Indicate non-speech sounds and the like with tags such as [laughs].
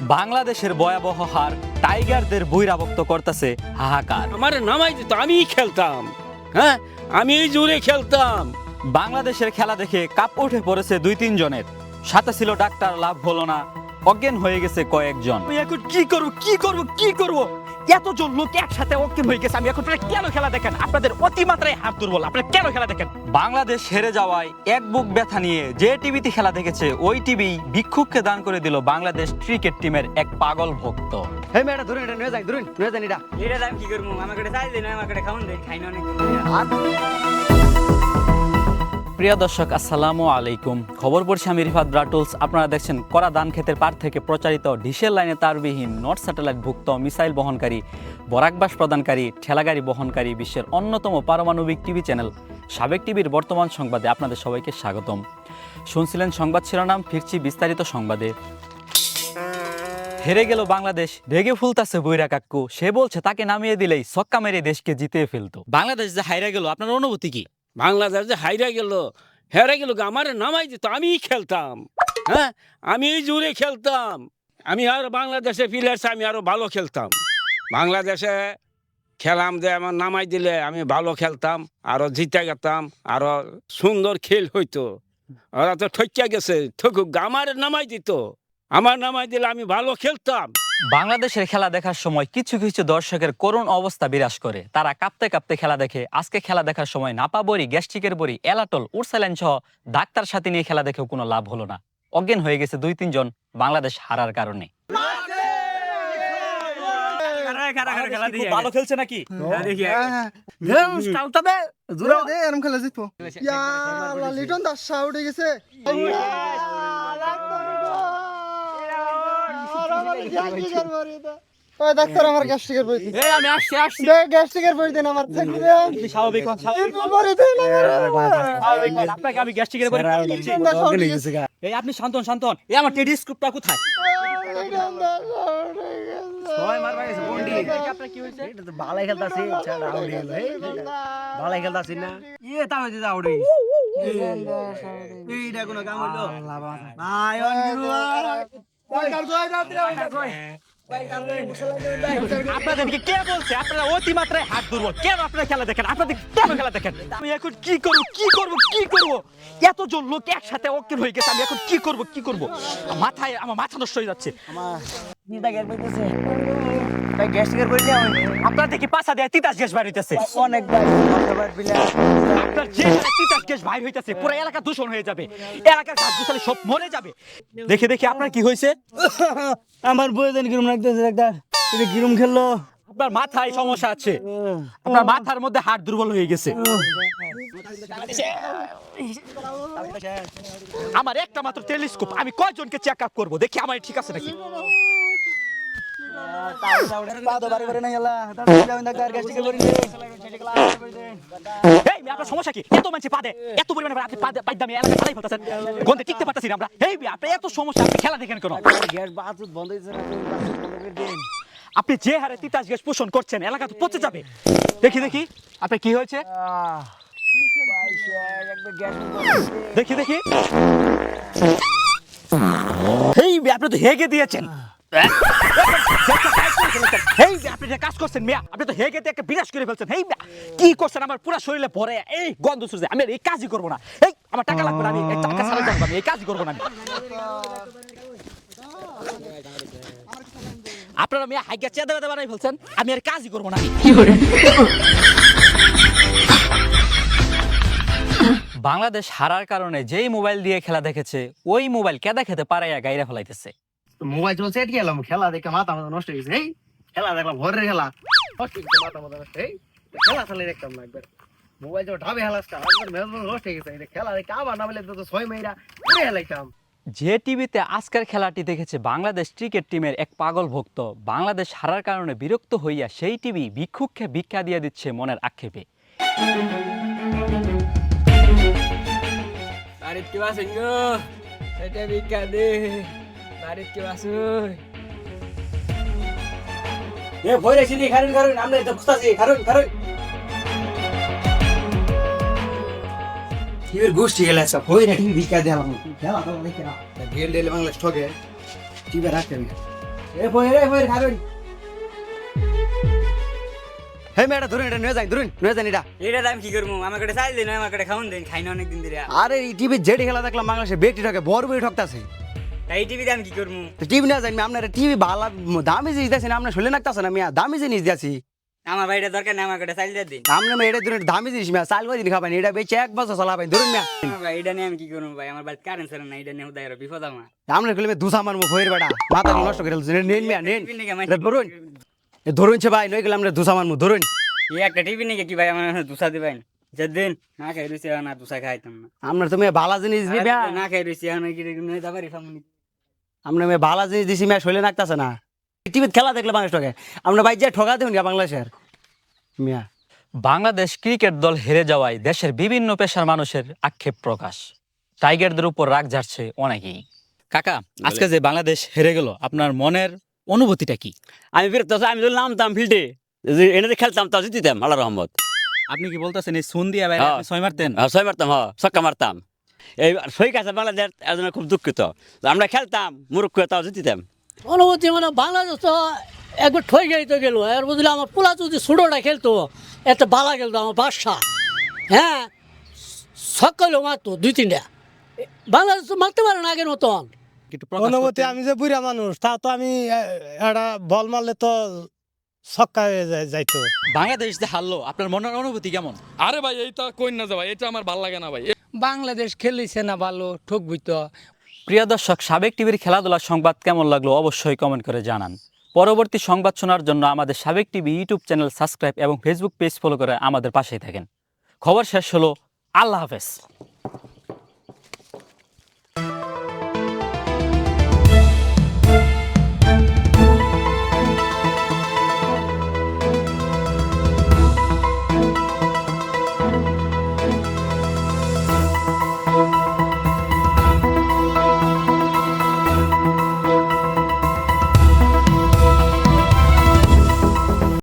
বাংলাদেশের ভয়াবহ হার টাইগারদের বহিরাভক্ত করতেছে হাহাকার। আমার নামাই দিত আমি খেলতাম। হ্যাঁ আমি এই জোরে খেলতাম। বাংলাদেশের খেলা দেখে কাপ উঠে পড়েছে দুই তিন জনের। সাথে ছিল ডাক্তার লাভ হলো না। অজ্ঞান হয়ে গেছে কয়েকজন। এখন কি করব কি করব কি করব? এতজন লোক একসাথে অজ্ঞান হয়ে গেছে আমি এখন কেন খেলা দেখেন? আপনাদের অতিমাত্রায় হাত দুর্বল আপনারা কেন খেলা দেখেন? বাংলাদেশ হেরে যাওয়ায় এক বুক ব্যথা নিয়ে যে টিভিতে খেলা দেখেছে ওই টিভি বিক্ষোভকে দান করে দিল বাংলাদেশ ক্রিকেট টিমের এক পাগল ভক্ত। হে মেয়েটা ধরুন এটা নিয়ে যাই ধরুন নিয়ে যান এটা এটা দাম কি করব? আমার কাছে চাই দিন আমার কাছে খাওয়ান দেয় খাই না অনেক। প্রিয় দর্শক, আসসালামু আলাইকুম। খবর পড়ছি আমি রিফাত ব্রাটুলস। আপনারা দেখছেন করা দান ক্ষেতের পার থেকে প্রচারিত ডিশেল লাইনে তারবিহীন নর্থ স্যাটেলাইট ভুক্ত মিসাইল বহনকারী বরাকবাস প্রদানকারী, ঠেলাগাড়ি বহনকারী বিশ্বের অন্যতম পারমাণবিক টিভি চ্যানেল সাবেক টিভির বর্তমান সংবাদে আপনাদের সবাইকে স্বাগতম। শুনছিলেন সংবাদ শিরোনাম, ফিরছি বিস্তারিত সংবাদে। হেরে গেল বাংলাদেশ, রেগে ফুলতাছে বৈরা কাক্কু সে বলছে, তাকে নামিয়ে দিলেই সক্কা মেরে দেশকে জিতিয়ে ফেলতো। বাংলাদেশ যে হাইরা গেল, আপনার অনুভূতি কি? বাংলাদেশ যে হাইরা গেল, হেরে গেল আমার নামাই দিত আমি খেলতাম। হ্যাঁ? আমি জোরে খেলতাম। আমি আর বাংলাদেশে প্লেয়ার্স আমি আরও ভালো খেলতাম। বাংলাদেশে খেলাম যে আমার নামাই দিলে আমি ভালো খেলতাম, আরও জিতে গেতাম, আরও সুন্দর খেল হইতো। ওরা তো ঠকিয়া গেছে, ঠকুক আমার নামাই দিত। আমার নামাই দিলে আমি ভালো খেলতাম। বাংলাদেশের খেলা দেখার সময় কিছু কিছু দর্শকের করুণ অবস্থা বিরাজ করে। তারা কাঁপতে কাঁপতে খেলা দেখে। আজকে খেলা দেখার সময় নাপা বড়ি গ্যাস্ট্রিকের বড়ি এলাটল উরসালাইন সহ ডাক্তার সাথে নিয়ে খেলা দেখেও কোনো লাভ হলো না। অজ্ঞান হয়ে গেছে দুই তিনজন বাংলাদেশ হারার কারণে। ভালো খেলছে নাকি? জোরে দে এরম খেলে জিতবো লিটন দাস উঠে গেছে ওই ডাক্তার আমার গ্যাস্ট্রিকের বই দিন আমি আসছি আসছি। গ্যাস্ট্রিকের বই দিন আমার। স্বাভাবিক আপনাকে আমি গ্যাস্ট্রিকের এই আপনি শান্তন শান্তন। এই আমার টেডি স্ক্রিপ্টটা কোথায়? ভালাই খেলতাছি ছাড়া আউট গেল ভালাই খেলতাছি না। ইয়ে তাও আউট। এইটা কোনো কাম ভাই অন আপনাদেরকে কে বলছে? আপনারা অতিমাত্রায় হাত দুর্বল কেন আপনারা খেলা দেখেন? আপনাদের কেন খেলা দেখেন। আমি এখন কি করব কি করব কি করব? এতজন লোক একসাথে হয়ে গেছে আমি এখন কি করব কি করব? মাথায় আমার মাথা নষ্ট হয়ে যাচ্ছে। গ্যাস্ট্রিকের বই আপনার দেখি দেয় তিতাস গ্যাস বাইর হইতেছে। অনেক আপনার যে তিতাস গ্যাস বাইর হইতেছে পুরো এলাকা দূষণ হয়ে যাবে। এলাকার গাছ গুছালি সব মরে যাবে। দেখে দেখি আপনার কি হয়েছে? আমার বই দেন কিরম লাগতেছে ডাক্তার। এটা কিরম খেললো আপনার মাথায় সমস্যা আছে। আপনার মাথার মধ্যে হাড় দুর্বল হয়ে গেছে। আমার একটা মাত্র টেলিস্কোপ আমি কয়জনকে চেক আপ করব? দেখি আমার ঠিক আছে নাকি? আপনার সমস্যা কি? এত মানুষ পাদে এত পরিমাণে আপনি পাদে পাইদামি এলাকা পালাই ফেলতেছেন। গন্ধে টিকতে পারতেছি আমরা। এই আপনি এত সমস্যা আপনি খেলা দেখেন কেন? গ্যাস বাথরুম বন্ধ হয়েছে না বাথরুম বন্ধ করে দিন। আপনি যে হারে তিতাস গ্যাস পোষণ করছেন এলাকা তো পচে যাবে। দেখি দেখি। আপনি কি হয়েছে? দেখি দেখি। এই আপনি তো হেগে দিয়েছেন। [laughs] এই মেয়ে, আপনি যে কাজ করছেন মিয়া আপনি তো হেগে একটা বিনাশ করে ফেলছেন। এই মেয়া, কি করছেন? আমার পুরো শরীরে ভরে এই গন্ধ শুরু আমি আর এই কাজই করব না। এই আমার টাকা লাগবে না আমি এই টাকা ছাড়া যাব আমি এই কাজই করব না আমি। আপনারা মেয়ে হাইগা চেয়ে দেবে বানাই ফেলছেন আমি আর কাজই করব না। বাংলাদেশ হারার কারণে যেই মোবাইল দিয়ে খেলা দেখেছে ওই মোবাইল কেদা খেতে পারাইয়া গাইরা ফেলাইতেছে। মোবাইল চলছে এটি গেলাম খেলা দেখে মাথা মাথা নষ্ট হয়ে গেছে। এই খেলা দেখলাম ভোরের খেলা। মাথা মাথা নষ্ট। এই খেলা চালিয়ে দেখতাম না একবার। মোবাইল যখন ঢাবে হেলাসটা একবার মেজাজ নষ্ট হয়ে গেছে। খেলা দেখে আবার না বলে তো ছয় মেয়েরা করে হেলাইতাম। যে টিভিতে আজকের খেলাটি দেখেছে বাংলাদেশ ক্রিকেট টিমের এক পাগল ভক্ত বাংলাদেশ হারার কারণে বিরক্ত হইয়া সেই টিভি ভিক্ষুককে ভিক্ষা দিয়ে দিচ্ছে মনের আক্ষেপে। বাড়িত কিবা আছে ভিক্ষা দে। বাড়িত কিবা আছে এ ভয় রেছি দি খারুন খারুন আমরা তো খুঁজতাছি খারুন খারুন। কিবের গোষ্ঠী গেলে সব ভয় রেখে ভিক্ষা দিলাম খেলা তো দেখে না। গেল ডেলে বাংলাদেশ ঠকে টিভি রাখতে এ বই রে বই খাবেন হে মেয়েটা ধরুন এটা নিয়ে যাই ধরুন নিয়ে যান এটা। এটা আমি কি করব? আমার কাছে চাইল দিন আমার কাছে খাওয়ান দিন খাই না অনেকদিন ধরে। আরে এই টিভি জেডি খেলা দেখলাম বাংলাদেশে বেটি ঠকে বড় বড় ঠকতাছে এই টিভিতে আমি কি করব? টিভি না জানি আপনার টিভি ভালো দামি জিনিস দিয়েছেন আপনার শুলে নাকতাছে না মিয়া দামি জিনিস দিয়েছি। আমার বাড়িটা দরকার নেই আমার কাছে দিয়ে দিন। আপনার এটা ধরুন দামি জিনিস মিয়া চাল দিন খাবেন? এটা বেচে এক বছর চালাবেন ধরুন মিয়া। ভাই এটা নিয়ে আমি কি করব ভাই? আমার বাড়িতে কারেন্ট ছিল না এটা নিয়ে উদয় বিপদ আমার। আপনার খুলে দুসা মারবো ভয়ের বেটা মাথা নষ্ট করে। নেন মিয়া নেন। টিভি ধরুন। ধরুন ভাই নই গেলাম আমরা দুসা মারবো ধরুন। এই একটা টিভি নিয়ে কি ভাই আমার দুসা দিবেন? যেদিন না খাই না দুসা খাইতাম না। তুমি ভালো জিনিস দিবে। না খাই কি সামনে আপনার মেয়ে ভালো জিনিস দিছি মিয়া শৈলে নাকতাছে না। টিভিতে খেলা দেখলে বাংলাদেশ ঠকে। আমরা ভাই যে ঠকা দেবেন বাংলাদেশের। মিয়া। বাংলাদেশ ক্রিকেট দল হেরে যাওয়ায় দেশের বিভিন্ন পেশার মানুষের আক্ষেপ প্রকাশ। টাইগারদের উপর রাগ ঝাড়ছে অনেকেই। কাকা আজকে যে বাংলাদেশ হেরে গেল আপনার মনের অনুভূতিটা কি? আমি ফিরত আমি তো নামতাম ফিল্ডে। এনে খেলতাম তাও জিতিতাম আল্লাহ রহমত। আপনি কি বলতেছেন এই সুন দিয়ে বাইরে হ্যাঁ। ছয় মারতেন? হ্যাঁ, ছয় মারতাম হ ছক্কা মারতাম। এই সই কাছে বাংলাদেশ এর খুব দুঃখিত। আমরা খেলতাম মুরুক্ষ তাও জিতিতাম। অনুভূতি মানে বাংলাদেশ তো একবার ঠই গেই তো গেল। এর বদলে আমার পোলা যদি ছোটোটা খেলতো এত বালা খেলতো আমার বাদশা। হ্যাঁ সকালেও মারতো দুই তিনটা। বাংলাদেশ তো মারতে পারে না আগের মতন। অনুভূতি আমি যে বুড়া মানুষ তা তো আমি একটা বল মারলে তো ছক্কা যাইতো। বাংলাদেশ যে হারলো আপনার মনের অনুভূতি কেমন? আরে ভাই এইটা কই না যা ভাই এটা আমার ভালো লাগে না ভাই। বাংলাদেশ খেলিছে না ভালো ঠকবই তো প্রিয় দর্শক সাবেক টিভির খেলাধুলার সংবাদ কেমন লাগল অবশ্যই কমেন্ট করে জানান। পরবর্তী সংবাদ শোনার জন্য আমাদের সাবেক টিভি ইউটিউব চ্যানেল সাবস্ক্রাইব এবং ফেসবুক পেজ ফলো করে আমাদের পাশেই থাকেন। খবর শেষ হলো। আল্লাহ হাফেজ।